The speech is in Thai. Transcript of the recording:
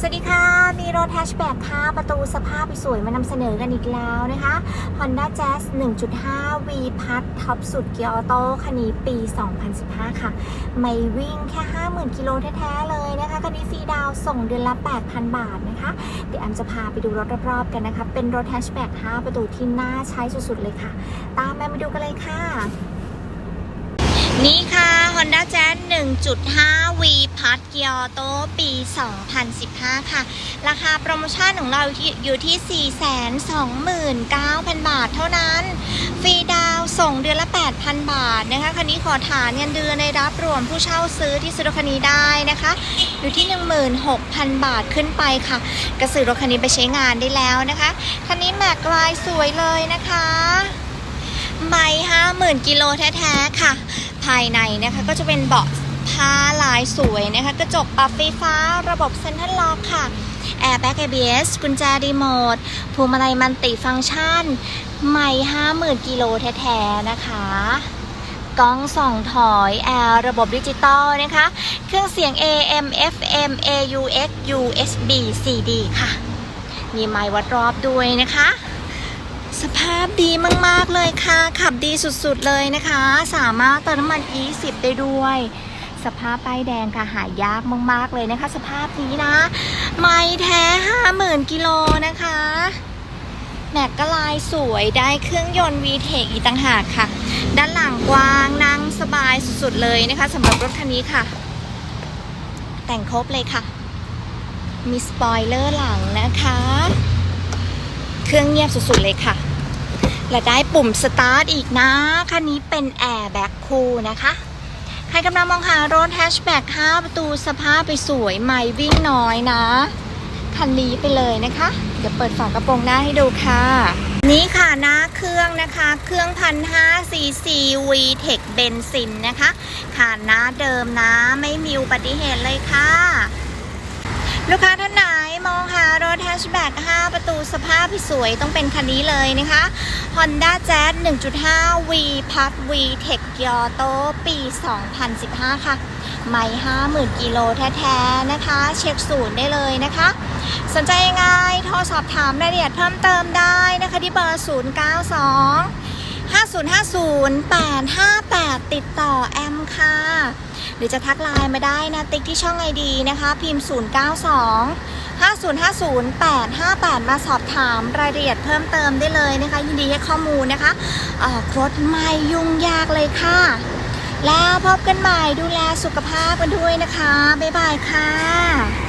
สวัสดีค่ะ มีรถแฮชแบ็กค่ะ ประตูสภาพสวยๆมานำเสนอกันอีกแล้วนะคะ Honda Jazz 1.5 V พัดท็อปสุดเกียร์ออโต้คันนี้ปี 2015 ค่ะ ไม่วิ่งแค่ 50,000 กิโลแท้ๆเลยนะคะ คันนี้ฟรีดาวส่งเดือนละ 8,000 บาทนะคะ เดี๋ยวแอมจะพาไปดูรถรอบๆกันนะคะ เป็นรถแฮชแบ็ก5ประตูที่น่าใช้สุดๆเลยค่ะ ตามแอมไปดูกันเลยค่ะ Honda Jazz 1.5 V พัดเกียร์ออโต้ปี 2015 ค่ะ ราคาโปรโมชั่นของเราอยู่ที่ 429,000 บาทเท่านั้น ฟรีดาวส่งเดือนละ 8,000 บาทนะคะ คันนี้ขอฐานเงินเดือนในรับรวมผู้เช่าซื้อที่ซื้อรถคันนี้ได้นะคะ อยู่ที่ 16,000 บาทขึ้นไปค่ะกระสือรถคันนี้ไปใช้งานได้แล้วนะคะ คันนี้แม็กลายสวยเลยนะคะไม่50,000กิโลแท้ๆค่ะ ภายในนะคะก็จะเป็นเบาะผ้าลายสวยนะคะกระจกปรับไฟฟ้าระบบเซ็นทรัลล็อกค่ะแอร์แบ็ก ABS กุญแจรีโมทพวงมาลัยมันติฟังก์ชัน ไม่50,000กิโลแท้ๆนะคะกล้องส่องถอยแอร์ระบบดิจิตอลนะคะ เครื่องเสียง AM FM AUX USB CD ค่ะ มีไมค์วัดรอบด้วยนะคะ สภาพดีมาก ๆ เลยค่ะ ขับดีสุด ๆ เลยนะคะ สามารถเติมน้ำมัน E10 ได้ด้วย สภาพป้ายแดงค่ะ หายากมาก ๆ เลยนะคะ สภาพนี้นะ ไม่แท้ 50,000 กิโลนะคะ แม็กก็ลายสวยได้เครื่องยนต์ VTEC อีกต่างหากค่ะ ด้านหลังกว้างนั่งสบายสุด ๆ เลยนะคะสำหรับรถคันนี้ค่ะ แต่งครบเลยค่ะ มีสปอยเลอร์หลังนะคะ เครื่องเงียบสุด ๆ เลยค่ะ และได้ปุ่มสตาร์ทอีกนะ คันนี้เป็นแอร์แบ็กคูลนะคะ ใครกำลังมองหารถแฮชแบ็ก5ประตูสภาพไปสวยใหม่วิ่งน้อยนะ คันนี้ไปเลยนะคะ เดี๋ยวเปิดฝากระโปรงหน้าให้ดูค่ะ นี่ค่ะหน้าเครื่องนะคะ เครื่องพันห้าซีซีวีเทคเบนซินนะคะค่ะหน้าเดิมนะ ไม่มีอุบัติเหตุเลยค่ะ ลูกค้าท่านไหนมองหารถแฮชแบ็ก5 ตูสภาพสวยต้องเป็นคันนี้เลยนะคะ Honda Jazz 1.5 V พัด V Tech y o t o ปี 2015 ค่ะ ไม่50,000 กิโลแท้ๆนะคะ เช็คศูนย์ได้เลยนะคะ สนใจยังไง โทรสอบถามรายละเอียดเพิ่มเติมได้นะคะที่เบอร์ 092 5050 858 ติดต่อแอมค่ะ หรือจะทักไลน์มาได้นะ ติ๊กที่ช่องไอดีนะคะ พิมพ์ 092 5050 858 มาสอบถามรายละเอียดเพิ่มเติมได้เลยนะคะ ยินดีให้ข้อมูลนะคะออกรถไม่ยุ่งยากเลยค่ะ แล้วพบกันใหม่ดูแลสุขภาพกันด้วยนะคะ บ๊ายบายค่ะ